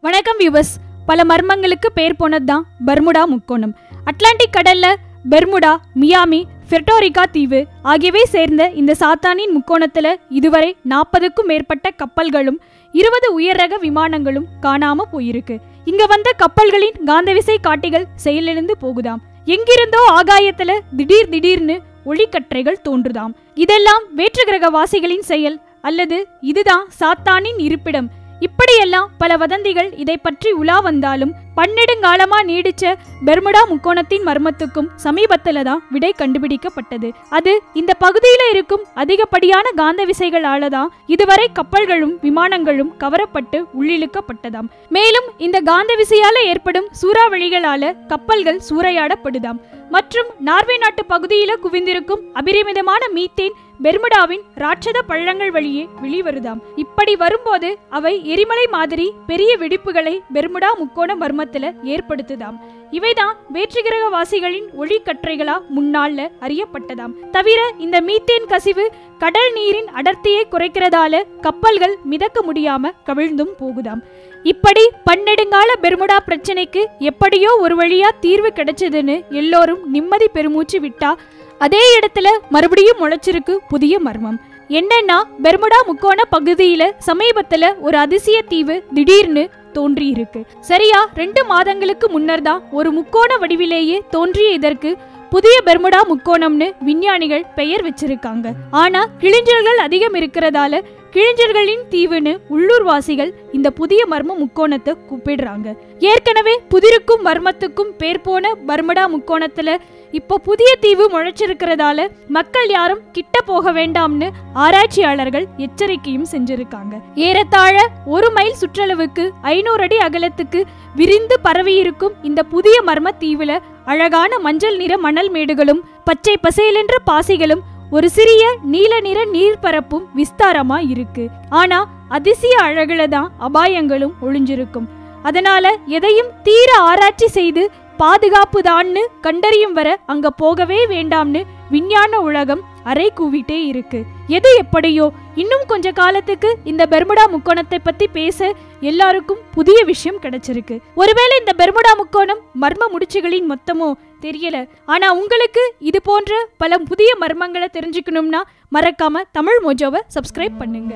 வணக்கம் வியூவர்ஸ் பல மர்மங்களுக்கு பேர் போனதுதான் பர்முடா முக்கோணம். அட்லாண்டிக் கடல்ல பெர்முடா மியாமி ஃபெர்டோரிகா தீவு ஆகியவை சேர்ந்த இந்த சாத்தானின் முக்கோணத்துல இதுவரை நாற்பதுக்கும் மேற்பட்ட கப்பல்களும் இருபது உயர் ரக விமானங்களும் காணாம போயிருக்கு. இங்க வந்த கப்பல்களின் காந்தவிசை காட்டிகள் செயலிழந்து போகுதாம். எங்கிருந்தோ ஆகாயத்துல திடீர் திடீர்னு ஒளிக்கற்றைகள் தோன்றுதாம். இதெல்லாம் வேற்று கிரக வாசிகளின் செயல் அல்லது இதுதான் சாத்தானின் இருப்பிடம். இப்படியெல்லாம் பல வதந்திகள் இதை பற்றி உலா வந்தாலும் பன்னெடுங்காலமாக நீடிச்ச பெர்முடா முக்கோணத்தின் மர்மத்துக்கும் சமீபத்தில் தான் விடை கண்டுபிடிக்கப்பட்டது. அது இந்த பகுதியில் இருக்கும் அதிகப்படியான காந்த விசைகளால தான் இதுவரை கப்பல்களும் விமானங்களும் கவரப்பட்டு உள்ளிழுக்கப்பட்டதாம். மேலும் இந்த காந்த விசையால ஏற்படும் சூறாவளிகளால கப்பல்கள் சூறையாடப்படுதாம். மற்றும் நார்வே நாட்டு பகுதியில குவிந்திருக்கும் அபிரிமிதமான மீத்தேன் பெர்முடாவின் ராட்சத பள்ளங்கள் வழியே வெளிவருதாம். இப்படி வரும்போது அவை எரிமலை மாதிரி பெரிய வெடிப்புகளை பெர்முடா முக்கோண மர்ம மர்மத்துல ஏற்படுத்துதாம். இவைதான் வேற்றுகிரக வாசிகளின் ஒளிக்கற்றைகளா முன்னால அறியப்பட்டதாம். தவிர இந்த மீத்தேன் கசிவு கடல் நீரின் அடர்த்தியை குறைக்கிறதால கப்பல்கள் மிதக்க முடியாம கவிழ்ந்தும் போகுதாம். இப்படி பன்னெடுங்கால பெர்முடா பிரச்சனைக்கு எப்படியோ ஒரு வழியா தீர்வு கிடைச்சதுன்னு எல்லோரும் நிம்மதி பெருமூச்சு விட்டா அதே இடத்துல மறுபடியும் முளைச்சிருக்கு புதிய மர்மம். என்னன்னா பெர்முடா முக்கோண பகுதியில சமீபத்துல ஒரு அதிசய தீவு திடீர்னு தோன்றியிருக்கு. சரியா ரெண்டு மாதங்களுக்கு முன்னர் தான் ஒரு முக்கோண வடிவிலேயே தோன்றிய இதற்கு புதிய பெர்முடா முக்கோணம்னு விஞ்ஞானிகள் பெயர் வச்சிருக்காங்க. ஆனா கிழிஞ்சல்கள் அதிகம் இருக்கிறதால கிழிஞ்சர்களின் தீவுன்னு உள்ளூர்வாசிகள் இந்த புதிய மர்ம முக்கோணத்தை கூப்பிடுறாங்க. ஏற்கனவே புதிருக்கும் மர்மத்துக்கும் பேர் போன பர்மடா முக்கோணத்துல இப்போ புதிய தீவு முளைச்சிருக்கிறதால மக்கள் யாரும் கிட்ட போக வேண்டாம்னு ஆராய்ச்சியாளர்கள் எச்சரிக்கையும் செஞ்சிருக்காங்க. ஏறத்தாழ ஒரு மைல் சுற்றளவுக்கு ஐநூறு அடி அகலத்துக்கு விரிந்து பரவியிருக்கும் இந்த புதிய மர்ம தீவுல அழகான மஞ்சள் நிற மணல் மேடுகளும் பச்சை பசேலென்ற பாசிகளும் ஒரு சிறிய நீல நிற நீர்பரப்பும் விஸ்தாரமா இருக்கு ஆனா அதிசய அழகுல தான் அபாயங்களும் ஒளிஞ்சிருக்கும். அதனால எதையும் தீர ஆராய்ச்சி செய்து பாதுகாப்பு தான்னு கண்டறியும் வர அங்க போகவே வேண்டாம்னு விஞ்ஞான உலகம் அறை கூவிட்டே இருக்கு. எது எப்படியோ இன்னும் கொஞ்ச காலத்துக்கு இந்த பெர்முடா முக்கோணத்தை பத்தி பேச எல்லாருக்கும் புதிய விஷயம் கிடைச்சிருக்கு. ஒருவேளை இந்த பெர்முடா முக்கோணம் மர்ம முடிச்சுகளின் மொத்தமோ தெரியல. ஆனா உங்களுக்கு இது போன்ற பல புதிய மர்மங்களை தெரிஞ்சுக்கணும்னா மறக்காம தமிழ் மோஜோவை சப்ஸ்கிரைப் பண்ணுங்க.